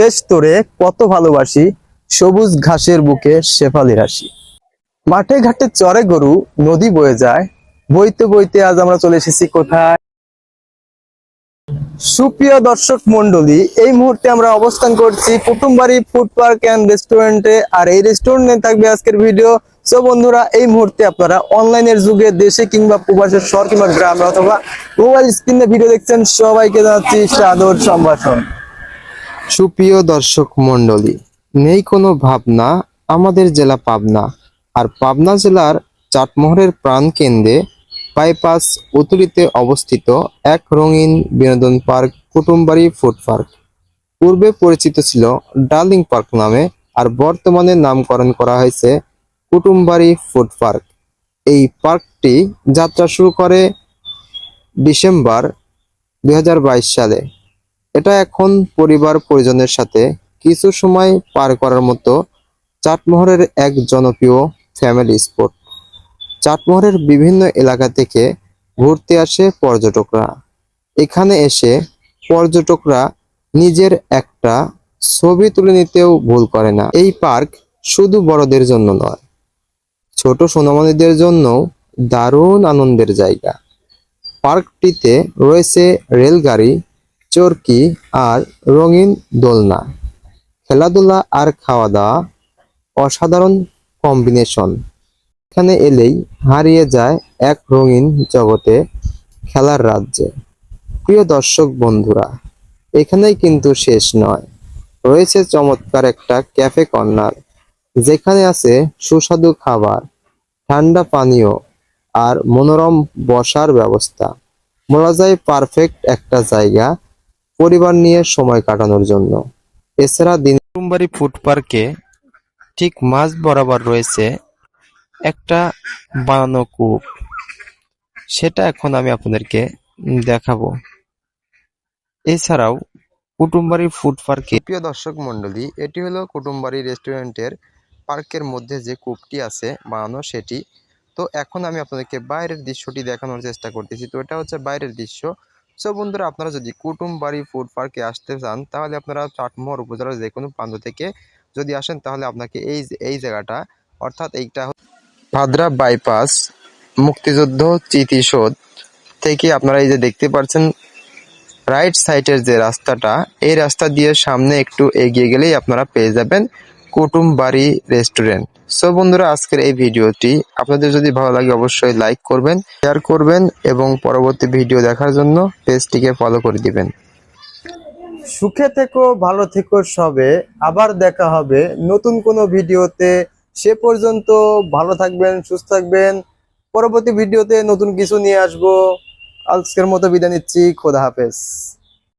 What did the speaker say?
দেশ তোরে কত ভালোবাসি, সবুজ ঘাসের বুকে শেফালি রাশি মাঠে ঘাটে চরে গরু, নদী বয়ে যায়, বইতে বইতে আজ আমরা চলে এসেছি কোথায়? সুপ্রিয় দর্শক মন্ডলী এই মুহূর্তে আমরা অবস্থান করছি কুটুমবাড়ি ফুড পার্ক অ্যান্ড রেস্টুরেন্টে আর এই রেস্টুরেন্টে থাকবে আজকের ভিডিও। সো বন্ধুরা, এই মুহূর্তে আপনারা অনলাইনের যুগে দেশে কিংবা প্রবাসের শহর কিংবা গ্রামে অথবা মোবাইল স্ক্রিনে ভিডিও দেখছেন, সবাইকে জানাচ্ছি সাদর সম্ভাষণ। সুপ্রিয় দর্শক মণ্ডলী, নেই কোনো ভাবনা আমাদের জেলা পাবনা। আর পাবনা জেলার চাটমোহরের প্রাণকেন্দ্রে বাইপাস উতুরিতে অবস্থিত এক রঙিন বিনোদন পার্ক, কুটুমবাড়ি ফুড পার্ক। পূর্বে পরিচিত ছিল ডার্লিং পার্ক নামে আর বর্তমানে নামকরণ করা হয়েছে কুটুমবাড়ি ফুড পার্ক। এই পার্কটি যাত্রা শুরু করে ডিসেম্বর দু হাজার বাইশ সালে। এটা এখন পরিবার পরিজনের সাথে কিছু সময় পার করার মতো চাটমোহরের এক জনপ্রিয় ফ্যামিলি স্পট। চাটমোহরের বিভিন্ন এলাকা থেকে ঘুরতে আসে পর্যটকরা। এখানে এসে পর্যটকরা নিজের একটা ছবি তুলে নিতেও ভুল করে না। এই পার্ক শুধু বড়দের জন্য নয়, ছোট সোনামণিদের জন্য দারুণ আনন্দের জায়গা। পার্কটিতে রয়েছে রেলগাড়ি চরকি আর রঙিন দোলনা। খেলাধুলা আর খাওয়া দাওয়া অসাধারণ কম্বিনেশন। এখানে এলেই হারিয়ে যায় এক রঙিন জগতে খেলার রাজ্যে। প্রিয় দর্শক বন্ধুরা, এখানেই কিন্তু শেষ নয়। রয়েছে চমৎকার একটা ক্যাফে কর্নার, যেখানে আছে সুস্বাদু খাবার, ঠান্ডা পানীয় আর মনোরম বসার ব্যবস্থা। বলা যায় পারফেক্ট একটা জায়গা পরিবার নিয়ে সময় কাটানোর জন্য। এছাড়া দিন দিনবাড়ি ফুড পার্কে ঠিক মাঝ বরাবর রয়েছে একটা বানানো কূপ। সেটা এখন আমি আপনাদেরকে দেখাবো। এছাড়াও কুটুমবাড়ি ফুড পার্কে প্রিয় দর্শক মণ্ডলী এটি হলো কুটুমবাড়ি রেস্টুরেন্টের পার্কের মধ্যে যে কূপটি আছে বানানো সেটি। তো এখন আমি আপনাদেরকে বাইরের দৃশ্যটি দেখানোর চেষ্টা করতেছি। তো এটা হচ্ছে বাইরের দৃশ্য। সো বন্ধুরা, আপনারা যদি কুটুম বাড়ি ফুড পার্কে আসতে চান, তাহলে আপনারা চাটমোহর উপজেলার যে কোনো প্রান্ত থেকে যদি আসেন, তাহলে আপনাকে এই এই জায়গাটা, অর্থাৎ এইটা ভাদ্রা বাইপাস মুক্তিযুদ্ধ চিতিশোধ থেকে আপনারা এই যে দেখতে পাচ্ছেন রাইট সাইডের যে রাস্তাটা, এই রাস্তা দিয়ে সামনে একটু এগিয়ে গেলেই আপনারা পেয়ে যাবেন কুটুম বাড়ি রেস্টুরেন্ট সো বন্ধুরা, আজকের এই ভিডিওটি আপনাদের যদি ভালো লাগে অবশ্যই লাইক করবেন শেয়ার করবেন এবং পরবর্তী ভিডিও দেখার জন্য পেজটিকে ফলো করে দিবেন। সুখে থেকো, ভালো থেকো সবে। আবার দেখা হবে নতুন কোনো ভিডিওতে। সে পর্যন্ত ভালো থাকবেন, সুস্থ থাকবেন। পরবর্তী ভিডিওতে নতুন কিছু নিয়ে আসব। আজকের মতো বিদায় নিচ্ছি। খোদা হাফেজ।